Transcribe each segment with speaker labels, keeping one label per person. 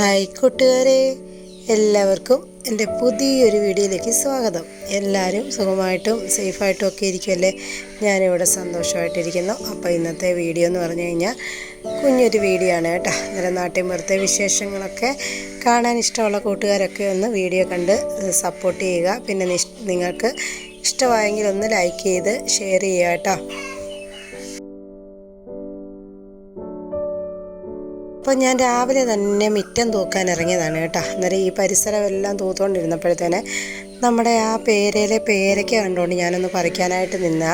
Speaker 1: Hi കൂട്ടുകാരെ എല്ലാവർക്കും എന്റെ പുതിയൊരു വീഡിയോയിലേക്ക് സ്വാഗതം. എല്ലാവരും സുഖമായിട്ടും സേഫായിട്ടും ഒക്കെ ഇരിക്കുമല്ലേ ഞാനിവിടെ സന്തോഷമായിട്ടിരിക്കുന്നു. അപ്പോൾ ഇന്നത്തെ വീഡിയോ എന്ന് പറഞ്ഞു കഴിഞ്ഞാൽ കുഞ്ഞൊരു വീഡിയോ ആണ് കേട്ടോ. അന്നേരം നാട്ടിൻ പുറത്തെ വിശേഷങ്ങളൊക്കെ കാണാൻ ഇഷ്ടമുള്ള കൂട്ടുകാരൊക്കെ ഒന്ന് വീഡിയോ കണ്ട് സപ്പോർട്ട് ചെയ്യുക. പിന്നെ നിങ്ങൾക്ക് ഇഷ്ടമായെങ്കിൽ ഒന്ന് ലൈക്ക് ചെയ്ത് ഷെയർ ചെയ്യുക കേട്ടോ. അപ്പോൾ ഞാൻ രാവിലെ തന്നെ മിറ്റം തൂക്കാൻ ഇറങ്ങിയതാണ് കേട്ടോ. അന്നേരം ഈ പരിസരമെല്ലാം തൂത്തുകൊണ്ടിരുന്നപ്പോഴത്തേന് നമ്മുടെ ആ പേരയിലെ പേരയ്ക്ക കണ്ടുകൊണ്ട് ഞാനൊന്ന് പറിക്കാനായിട്ട് നിന്നാ.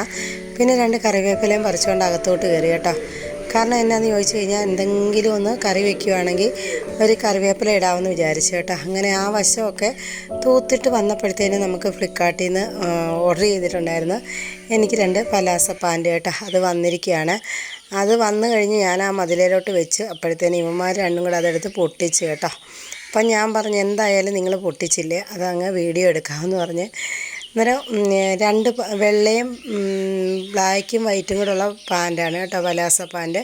Speaker 1: പിന്നെ രണ്ട് കറിവേപ്പിലയും പറിച്ചുകൊണ്ട് അകത്തോട്ട് കയറി കേട്ടോ. കാരണം എന്നാന്ന് ചോദിച്ചു കഴിഞ്ഞാൽ എന്തെങ്കിലും ഒന്ന് കറി വെക്കുകയാണെങ്കിൽ ഒരു കറിവേപ്പില ഇടാമെന്ന് വിചാരിച്ചു കേട്ടോ. അങ്ങനെ ആ വശമൊക്കെ തൂത്തിട്ട് വന്നപ്പോഴത്തേന് നമുക്ക് ഫ്ലിപ്കാർട്ടിൽ നിന്ന് ഓർഡർ ചെയ്തിട്ടുണ്ടായിരുന്നു. എനിക്ക് രണ്ട് പലാസ പാന്റ് കേട്ടോ. അത് വന്നിരിക്കുകയാണ് അത് വന്നു കഴിഞ്ഞ് ഞാൻ ആ മതിലേലോട്ട് വെച്ച് അപ്പോഴത്തേന് ഇവന്മാർ രണ്ടും കൂടെ അതെടുത്ത് പൊട്ടിച്ച് കേട്ടോ. അപ്പം ഞാൻ പറഞ്ഞു എന്തായാലും നിങ്ങൾ പൊട്ടിച്ചില്ലേ? അതങ്ങ് വീഡിയോ എടുക്കാമെന്ന് പറഞ്ഞ്. അന്നേരം രണ്ട് വെള്ളയും ബ്ലാക്കും വൈറ്റും കൂടെ ഉള്ള പാന്റാണ് കേട്ടോ പലാസ പാന്റ്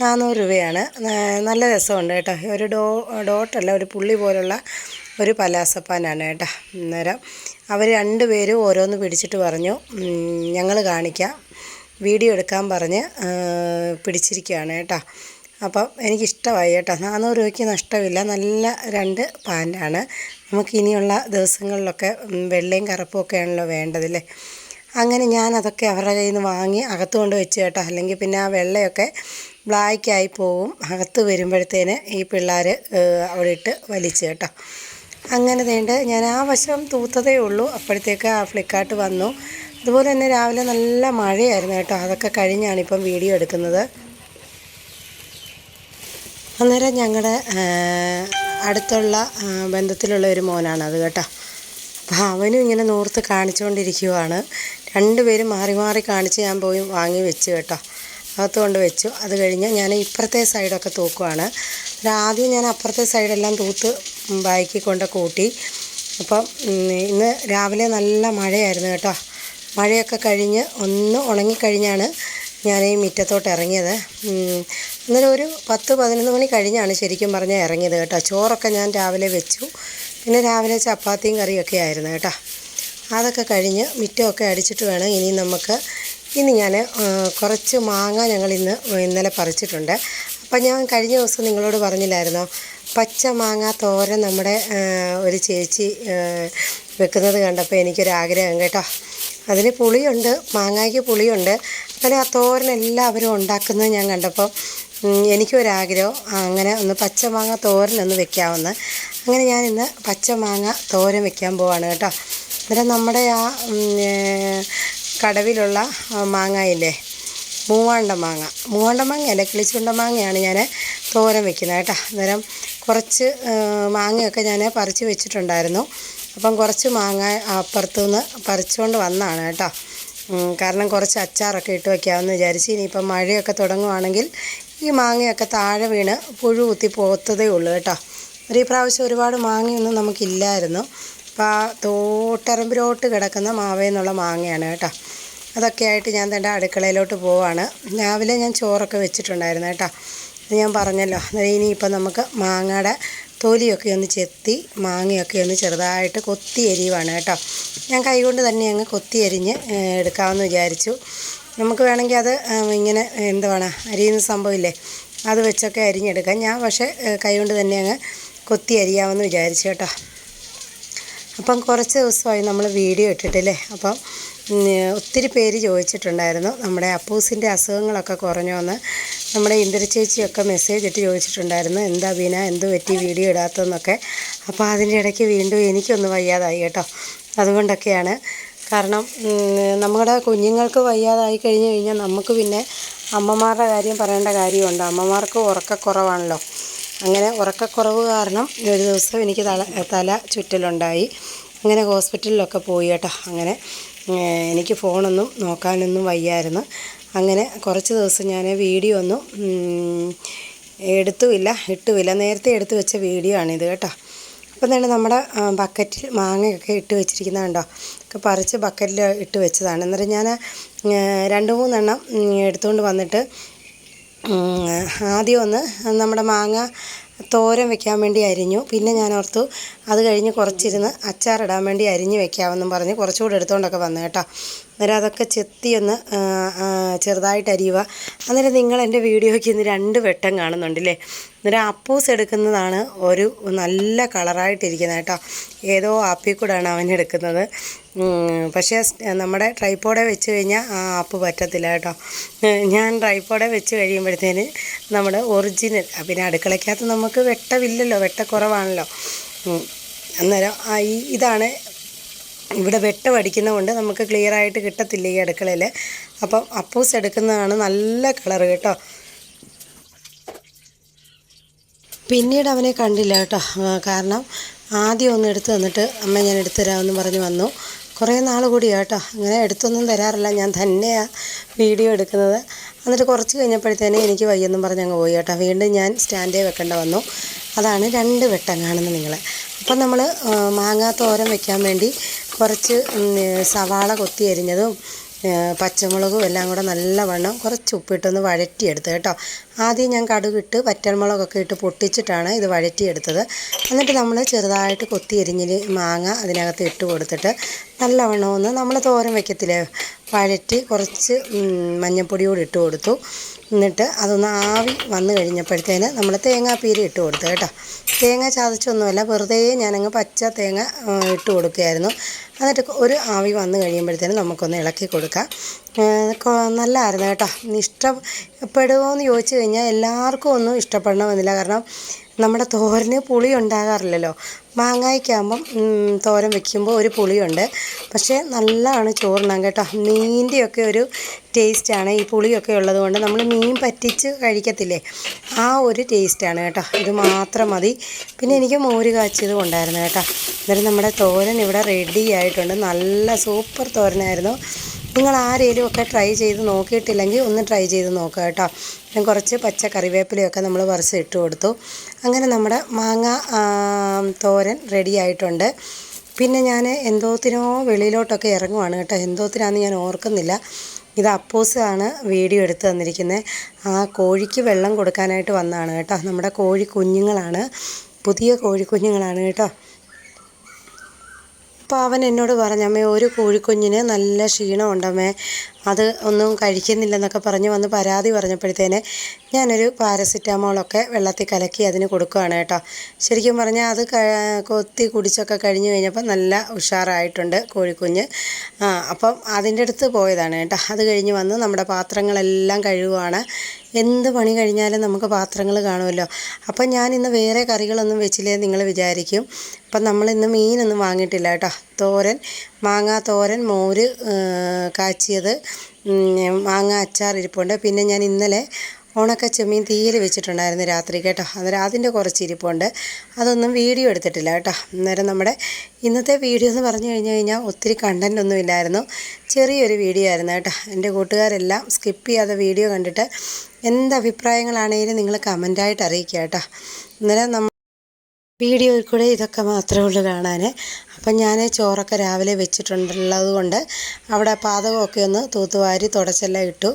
Speaker 1: നാനൂറ് രൂപയാണ്. നല്ല രസമുണ്ട് കേട്ടോ. ഒരു ഡോ ഡോട്ടല്ല ഒരു പുള്ളി പോലുള്ള ഒരു പലാസപ്പാനാണ് കേട്ടോ. അന്നേരം അവർ രണ്ടുപേരും ഓരോന്ന് പിടിച്ചിട്ട് പറഞ്ഞു ഞങ്ങൾ കാണിക്കാം. വീഡിയോ എടുക്കാൻ പറഞ്ഞ് പിടിച്ചിരിക്കുകയാണ് കേട്ടോ. അപ്പം എനിക്കിഷ്ടമായി കേട്ടോ. നാനൂറ് രൂപയ്ക്ക് നഷ്ടമില്ല. നല്ല രണ്ട് പാന്റാണ്. നമുക്ക് ഇനിയുള്ള ദിവസങ്ങളിലൊക്കെ വെള്ളയും കറുപ്പും ഒക്കെ ആണല്ലോ വേണ്ടതല്ലേ? അങ്ങനെ ഞാൻ അതൊക്കെ അവരുടെ കയ്യിൽ നിന്ന് വാങ്ങി അകത്ത് കൊണ്ട് വെച്ച് കേട്ടോ. അല്ലെങ്കിൽ പിന്നെ ആ വെള്ളയൊക്കെ ബ്ലാക്കായി പോവും. അകത്ത് വരുമ്പോഴത്തേന് ഈ പിള്ളേർ അവിടെ ഇട്ട് വലിച്ച് കേട്ടോ. അങ്ങനെ തേണ്ട ഞാൻ ആ വശം തൂത്തതേ ഉള്ളൂ. അപ്പോഴത്തേക്ക് ആ ഫ്ലിക്കാർട്ട് വന്നു. അതുപോലെ തന്നെ രാവിലെ നല്ല മഴയായിരുന്നു കേട്ടോ. അതൊക്കെ കഴിഞ്ഞാണ് ഇപ്പം വീഡിയോ എടുക്കുന്നത്. അന്നേരം ഞങ്ങളുടെ അടുത്തുള്ള ബന്ധത്തിലുള്ള ഒരു മോനാണ് അത് കേട്ടോ. അപ്പോൾ അവനും ഇങ്ങനെ നോർത്ത് കാണിച്ചുകൊണ്ടിരിക്കുവാണ് രണ്ടുപേരും മാറി മാറി കാണിച്ച് ഞാൻ പോയി വാങ്ങി വെച്ചു കേട്ടോ. അകത്ത് കൊണ്ട് വെച്ചു. അത് കഴിഞ്ഞ് ഞാൻ ഇപ്പുറത്തെ സൈഡൊക്കെ തൂക്കുവാണ്. ആദ്യം ഞാൻ അപ്പുറത്തെ സൈഡെല്ലാം തൂത്ത് ബാക്കി കൊണ്ട് കൂട്ടി അപ്പം ഇന്ന് രാവിലെ നല്ല മഴയായിരുന്നു കേട്ടോ. മഴയൊക്കെ കഴിഞ്ഞ് ഒന്ന് ഉണങ്ങിക്കഴിഞ്ഞാണ് ഞാൻ ഈ മുറ്റത്തോട്ട് ഇറങ്ങിയത്. ഇന്നലെ ഒരു പത്ത് പതിനൊന്ന് മണി കഴിഞ്ഞാണ് ശരിക്കും പറഞ്ഞാൽ ഇറങ്ങിയത് കേട്ടോ. ചോറൊക്കെ ഞാൻ രാവിലെ വെച്ചു. പിന്നെ രാവിലെ ചപ്പാത്തിയും കറിയൊക്കെ ആയിരുന്നു കേട്ടോ. അതൊക്കെ കഴിഞ്ഞ് മുറ്റമൊക്കെ അടിച്ചിട്ട് വേണം ഇനി നമുക്ക് ഇനി ഞാൻ കുറച്ച് മാങ്ങ ഞങ്ങൾ ഇന്ന് ഇന്നലെ പറിച്ചിട്ടുണ്ട്. അപ്പം ഞാൻ കഴിഞ്ഞ ദിവസം നിങ്ങളോട് പറഞ്ഞില്ലായിരുന്നോ? പച്ച മാങ്ങ തോരൻ നമ്മുടെ ഒരു ചേച്ചി വെക്കുന്നത് കണ്ടപ്പോൾ എനിക്കൊരാഗ്രഹം കേട്ടോ. അതിന് പുളിയുണ്ട് മാങ്ങയ്ക്ക് പുളിയുണ്ട്. അങ്ങനെ ആ തോരൻ എല്ലാവരും ഉണ്ടാക്കുന്നത് ഞാൻ കണ്ടപ്പോൾ എനിക്കൊരാഗ്രഹം അങ്ങനെ ഒന്ന് പച്ചമാങ്ങ തോരൻ ഒന്ന് വെക്കാമെന്ന്. അങ്ങനെ ഞാൻ ഇന്ന് പച്ചമാങ്ങ തോരൻ വെക്കാൻ പോവാണ് കേട്ടോ. അന്നേരം നമ്മുടെ ആ കടവിലുള്ള മാങ്ങയില്ലേ മൂവാണ്ട മാങ്ങ. മൂവാണ്ട മാങ്ങയല്ല കിളിച്ചുണ്ട മാങ്ങയാണ് ഞാൻ തോരൻ വെക്കുന്നത് കേട്ടോ. അന്നേരം കുറച്ച് മാങ്ങയൊക്കെ ഞാൻ പറിച്ച് വെച്ചിട്ടുണ്ടായിരുന്നു. അപ്പം കുറച്ച് മാങ്ങ അപ്പുറത്തു നിന്ന് പറിച്ചുകൊണ്ട് വന്നതാണ് കേട്ടോ. കാരണം കുറച്ച് അച്ചാറൊക്കെ ഇട്ട് വയ്ക്കാമെന്ന് വിചാരിച്ച് ഇനിയിപ്പം മഴയൊക്കെ തുടങ്ങുവാണെങ്കിൽ ഈ മാങ്ങയൊക്കെ താഴെ വീണ് പുഴു കുത്തി പോത്തതേ ഉള്ളൂ കേട്ടോ. ഒരു പ്രാവശ്യം ഒരുപാട് മാങ്ങയൊന്നും നമുക്കില്ലായിരുന്നു. അപ്പോൾ ആ തോട്ടറമ്പിലോട്ട് കിടക്കുന്ന മാവേന്നുള്ള മാങ്ങയാണ് കേട്ടോ. അതൊക്കെ ആയിട്ട് ഞാൻ തന്റെ അടുക്കളയിലോട്ട് പോവാണ്. രാവിലെ ഞാൻ ചോറൊക്കെ വെച്ചിട്ടുണ്ടായിരുന്നു കേട്ടോ. ഞാൻ പറഞ്ഞല്ലോ ഇനിയിപ്പോൾ നമുക്ക് മാങ്ങയുടെ തൊലിയൊക്കെ ഒന്ന് ചെത്തി മാങ്ങയൊക്കെ ഒന്ന് ചെറുതായിട്ട് കൊത്തി എരിയുവാണ് കേട്ടോ. ഞാൻ കൈകൊണ്ട് തന്നെ അങ്ങ് കൊത്തി എരിഞ്ഞ് എടുക്കാമെന്ന് വിചാരിച്ചു. നമുക്ക് വേണമെങ്കിൽ അത് ഇങ്ങനെ എന്തുവാണ് അരിയുന്ന സംഭവമില്ലേ അത് വെച്ചൊക്കെ അരിഞ്ഞെടുക്കാം. ഞാൻ പക്ഷേ കൈകൊണ്ട് തന്നെ അങ്ങ് കൊത്തി അരിയാമെന്ന് വിചാരിച്ചു കേട്ടോ. അപ്പം കുറച്ച് ദിവസമായി നമ്മൾ വീഡിയോ ഇട്ടിട്ടില്ലേ? അപ്പം ഒത്തിരി പേര് ചോദിച്ചിട്ടുണ്ടായിരുന്നു നമ്മുടെ അപ്പൂസിന്റെ അസുഖങ്ങളൊക്കെ കുറഞ്ഞോന്ന് നമ്മുടെ ഇന്ദ്രചേച്ചിയൊക്കെ മെസ്സേജ് ഇട്ട് ചോദിച്ചിട്ടുണ്ടായിരുന്നു. എന്താ ബീന? എന്ത് പറ്റി? വീഡിയോ ഇടാത്തതെന്നൊക്കെ. അപ്പോൾ അതിന്റെ ഇടയ്ക്ക് വീണ്ടും എനിക്കൊന്ന് വയ്യാതായി കേട്ടോ. അതുകൊണ്ടൊക്കെയാണ്. കാരണം നമ്മുടെ കുഞ്ഞുങ്ങൾക്ക് വയ്യാതായി കഴിഞ്ഞ് കഴിഞ്ഞാൽ നമുക്ക് പിന്നെ അമ്മമാരുടെ കാര്യം പറയേണ്ട കാര്യമുണ്ട്. അമ്മമാർക്ക് ഉറക്കക്കുറവാണല്ലോ. അങ്ങനെ ഉറക്കക്കുറവ് കാരണം ഒരു ദിവസം എനിക്ക് തല തല ചുറ്റലുണ്ടായി. അങ്ങനെ ഹോസ്പിറ്റലിലൊക്കെ പോയി കേട്ടോ. അങ്ങനെ എനിക്ക് ഫോണൊന്നും നോക്കാനൊന്നും വയ്യായിരുന്നു. അങ്ങനെ കുറച്ച് ദിവസം ഞാൻ വീഡിയോ ഒന്നും എടുത്തുമില്ല ഇട്ടുമില്ല നേരത്തെ എടുത്തു വെച്ച വീഡിയോ ആണിത് കേട്ടോ. അപ്പം തന്നെ നമ്മുടെ ബക്കറ്റിൽ മാങ്ങയൊക്കെ ഇട്ട് വെച്ചിരിക്കുന്നത് കണ്ടോ? ഒക്കെ പറിച്ച് ബക്കറ്റിൽ ഇട്ട് വെച്ചതാണ്. എന്നിട്ട് ഞാൻ രണ്ട് മൂന്നെണ്ണം എടുത്തുകൊണ്ട് വന്നിട്ട് ആദ്യം ഒന്ന് നമ്മുടെ മാങ്ങ തോരൻ വെക്കാൻ വേണ്ടി അരിഞ്ഞു. പിന്നെ ഞാൻ ഓർത്തു അത് കഴിഞ്ഞ് കുറച്ചിരുന്ന് അച്ചാറിടാൻ വേണ്ടി അരിഞ്ഞ് വെക്കാമെന്നും പറഞ്ഞ് കുറച്ചുകൂടെ എടുത്തുകൊണ്ടൊക്കെ വന്നു കേട്ടോ. അന്നേരം അതൊക്കെ ചെത്തി ഒന്ന് ആ, ആ, ചെറുതായിട്ട് അരിയുക. അന്നേരം നിങ്ങൾ എന്റെ വീഡിയോയ്ക്ക് ഇന്ന് രണ്ട് വെട്ടം കാണുന്നുണ്ടല്ലേ? അന്നേരം അപ്പൂസ് എടുക്കുന്നതാണ് ഒരു നല്ല കളറായിട്ടിരിക്കുന്നത് കേട്ടോ. ഏതോ ആപ്പിൽ കൂടെയാണ് അവൻ എടുക്കുന്നത്. പക്ഷേ നമ്മുടെ ട്രൈപ്പോടെ വെച്ച് കഴിഞ്ഞാൽ ആ ആപ്പ് പറ്റത്തില്ല കേട്ടോ. ഞാൻ ട്രൈപ്പോടെ വെച്ച് കഴിയുമ്പോഴത്തേന് നമ്മുടെ ഒറിജിനൽ പിന്നെ അടുക്കളയ്ക്കകത്ത് നമുക്ക് വെട്ടമില്ലല്ലോ വെട്ടക്കുറവാണല്ലോ. അന്നേരം ആ ഈ ഇതാണ് ഇവിടെ വെട്ടം അടിക്കുന്നതുകൊണ്ട് നമുക്ക് ക്ലിയർ ആയിട്ട് കിട്ടത്തില്ല ഈ അടുക്കളയിൽ. അപ്പം അപ്പൂസ് എടുക്കുന്നതാണ് നല്ല കളർ കേട്ടോ. പിന്നീട് അവനെ കണ്ടില്ല കേട്ടോ. കാരണം ആദ്യം ഒന്ന് എടുത്ത് തന്നിട്ട് അമ്മ ഞാൻ എടുത്തു തരാമെന്ന് പറഞ്ഞ് വന്നു. കുറേ നാൾ കൂടി കേട്ടോ. അങ്ങനെ എടുത്തൊന്നും തരാറില്ല. ഞാൻ തന്നെയാണ് വീഡിയോ എടുക്കുന്നത്. എന്നിട്ട് കുറച്ച് കഴിഞ്ഞപ്പോഴത്തേനും എനിക്ക് വയ്യെന്നും പറഞ്ഞ് അങ്ങ് പോയി കേട്ടോ. വീണ്ടും ഞാൻ സ്റ്റാൻഡേ വെക്കേണ്ട വന്നു. അതാണ് രണ്ട് വെട്ടം കാണുന്നത് നിങ്ങൾ അപ്പം നമ്മൾ മാങ്ങാ തോരൻ വെക്കാൻ വേണ്ടി കുറച്ച് സവാള കൊത്തി അരിഞ്ഞതും പച്ചമുളകും എല്ലാം കൂടെ നല്ലവണ്ണം കുറച്ച് ഉപ്പിട്ടൊന്ന് വഴറ്റിയെടുത്ത് കേട്ടോ. ആദ്യം ഞാൻ കടുകിട്ട് വറ്റൽമുളകൊക്കെ ഇട്ട് പൊട്ടിച്ചിട്ടാണ് ഇത് വഴറ്റിയെടുത്തത്. എന്നിട്ട് നമ്മൾ ചെറുതായിട്ട് കൊത്തി എരിഞ്ഞിൽ മാങ്ങ അതിനകത്ത് ഇട്ട് കൊടുത്തിട്ട് നല്ലവണ്ണം ഒന്ന് നമ്മൾ തോരൻ വയ്ക്കത്തില്ലേ വഴറ്റി കുറച്ച് മഞ്ഞൾപ്പൊടി കൂടി ഇട്ട് കൊടുത്തു. എന്നിട്ട് അതൊന്ന് ആവി വന്നു കഴിഞ്ഞപ്പോഴത്തേന് നമ്മൾ തേങ്ങാപ്പീര് ഇട്ട് കൊടുത്തു കേട്ടോ. തേങ്ങ ചതച്ചൊന്നുമല്ല വെറുതെ ഞാനങ്ങ് പച്ച തേങ്ങ ഇട്ട് കൊടുക്കുകയായിരുന്നു. എന്നിട്ട് ഒരു ആവി വന്നു കഴിയുമ്പോഴത്തേനും നമുക്കൊന്ന് ഇളക്കി കൊടുക്കാം. നല്ലതായിരുന്നു കേട്ടോ. ഇഷ്ടപ്പെടുമോ എന്ന് ചോദിച്ചു കഴിഞ്ഞാൽ എല്ലാവർക്കും ഒന്നും ഇഷ്ടപ്പെടണമെന്നില്ല. കാരണം നമ്മുടെ തോരന് പുളി ഉണ്ടാകാറില്ലല്ലോ മാങ്ങായ്ക്കാകുമ്പം തോരൻ വെക്കുമ്പോൾ ഒരു പുളിയുണ്ട്. പക്ഷേ നല്ലതാണ് ചോറിനാൻ കേട്ടോ. മീന്റെയൊക്കെ ഒരു ടേസ്റ്റാണ്. ഈ പുളിയൊക്കെ ഉള്ളത് കൊണ്ട് നമ്മൾ മീൻ പറ്റിച്ച് കഴിക്കത്തില്ലേ? ആ ഒരു ടേസ്റ്റാണ് കേട്ടോ. ഇത് മാത്രം മതി. പിന്നെ എനിക്ക് മോര് കാച്ചിയത് കൊണ്ടായിരുന്നു കേട്ടോ. അന്നേരം നമ്മുടെ തോരൻ ഇവിടെ റെഡി ആയിട്ടുണ്ട്. നല്ല സൂപ്പർ തോരനായിരുന്നു. നിങ്ങൾ ആരേലും ഒക്കെ ട്രൈ ചെയ്ത് നോക്കിയിട്ടില്ലെങ്കിൽ ഒന്ന് ട്രൈ ചെയ്ത് നോക്കുക കേട്ടോ. പിന്നെ കുറച്ച് പച്ച കറിവേപ്പിലയൊക്കെ നമ്മൾ വറുത്ത് ഇട്ട് കൊടുത്തു. അങ്ങനെ നമ്മുടെ മാങ്ങ തോരൻ റെഡി ആയിട്ടുണ്ട്. പിന്നെ ഞാൻ എന്തോത്തിനോ വെളിയിലോട്ടൊക്കെ ഇറങ്ങുവാണ് കേട്ടോ. എന്തോത്തിനാന്ന് ഞാൻ ഓർക്കുന്നില്ല. ഇത് അപ്പൂസാണ് വീഡിയോ എടുത്ത് തന്നിരിക്കുന്നത് ആ കോഴിക്ക് വെള്ളം കൊടുക്കാനായിട്ട് വന്നതാണ് കേട്ടോ. നമ്മുടെ കോഴി കുഞ്ഞുങ്ങളാണ്. പുതിയ കോഴിക്കുഞ്ഞുങ്ങളാണ് കേട്ടോ. അപ്പോൾ അവൻ എന്നോട് പറഞ്ഞു അമ്മേ ഒരു കോഴിക്കുഞ്ഞിന് നല്ല ക്ഷീണമുണ്ടമ്മേ അത് ഒന്നും കഴിക്കുന്നില്ലെന്നൊക്കെ പറഞ്ഞ് വന്ന് പരാതി പറഞ്ഞപ്പോഴത്തേന് ഞാനൊരു പാരസിറ്റാമോളൊക്കെ വെള്ളത്തിൽ കലക്കി അതിന് കൊടുക്കുകയാണ് കേട്ടോ. ശരിക്കും പറഞ്ഞാൽ അത് കൊത്തി കുടിച്ചൊക്കെ കഴിഞ്ഞ് കഴിഞ്ഞപ്പോൾ നല്ല ഉഷാറായിട്ടുണ്ട് കോഴിക്കുഞ്ഞ്. ആ അപ്പം അതിന്റെ അടുത്ത് പോയതാണ് കേട്ടോ. അത് കഴിഞ്ഞ് വന്ന് നമ്മുടെ പാത്രങ്ങളെല്ലാം കഴുകുവാണ്. എന്ത് പണി കഴിഞ്ഞാലും നമുക്ക് പാത്രങ്ങൾ കാണുമല്ലോ. അപ്പം ഞാൻ ഇന്ന് വേറെ കറികളൊന്നും വെച്ചില്ലേ നിങ്ങൾ വിചാരിക്കും. അപ്പം നമ്മളിന്ന് മീനൊന്നും വാങ്ങിയിട്ടില്ല കേട്ടോ. തോരൻ മാങ്ങാ തോരൻ മോര് കാച്ചിയത് മാങ്ങ അച്ചാർ ഇരിപ്പുണ്ട്. പിന്നെ ഞാൻ ഇന്നലെ ഉണക്ക ചെമ്മീൻ തീരെ വെച്ചിട്ടുണ്ടായിരുന്നു രാത്രി കേട്ടോ. അന്നേരം അതിന്റെ കുറച്ച് ഇരിപ്പുണ്ട്. അതൊന്നും വീഡിയോ എടുത്തിട്ടില്ല കേട്ടോ. അന്നേരം നമ്മുടെ ഇന്നത്തെ വീഡിയോ എന്ന് പറഞ്ഞു കഴിഞ്ഞു കഴിഞ്ഞാൽ ഒത്തിരി കണ്ടന്റ് ഒന്നും ഇല്ലായിരുന്നു. ചെറിയൊരു വീഡിയോ ആയിരുന്നു കേട്ടോ. എന്റെ കൂട്ടുകാരെല്ലാം സ്കിപ്പ് ചെയ്യാതെ വീഡിയോ കണ്ടിട്ട് എന്ത് അഭിപ്രായങ്ങളാണെങ്കിലും നിങ്ങൾ കമന്റായിട്ട് അറിയിക്കുക കേട്ടോ. അന്നേരം നമ്മൾ വീഡിയോയിൽ കൂടെ ഇതൊക്കെ മാത്രമേ ഉള്ളൂ കാണാൻ അപ്പം ഞാൻ ചോറൊക്കെ രാവിലെ വെച്ചിട്ടുണ്ടുള്ളത് കൊണ്ട് അവിടെ പാതകമൊക്കെ ഒന്ന് തൂത്തുവാരി തുടച്ചെല്ലാം ഇട്ടു.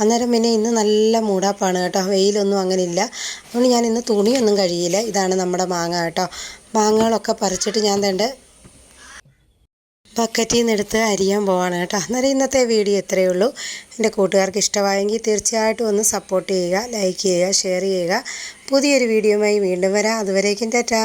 Speaker 1: അന്നേരം പിന്നെ ഇന്ന് നല്ല മൂടാപ്പാണ് കേട്ടോ. വെയിലൊന്നും അങ്ങനെ ഇല്ല അതുകൊണ്ട് ഞാൻ ഇന്ന് തുണിയൊന്നും കഴിയില്ല. ഇതാണ് നമ്മുടെ മാങ്ങ കേട്ടോ. മാങ്ങകളൊക്കെ പറിച്ചിട്ട് ഞാൻ തേണ്ട ബക്കറ്റിൽ നിന്ന് എടുത്ത് അരിയാൻ പോവാണ് കേട്ടോ. അന്നേരം ഇന്നത്തെ വീഡിയോ ഇത്രയേ ഉള്ളൂ. എന്റെ കൂട്ടുകാർക്ക് ഇഷ്ടമായെങ്കിൽ തീർച്ചയായിട്ടും ഒന്ന് സപ്പോർട്ട് ചെയ്യുക ലൈക്ക് ചെയ്യുക ഷെയർ ചെയ്യുക. പുതിയൊരു വീഡിയോയുമായി വീണ്ടും വരാം. അതുവരേക്കും ടാറ്റാ.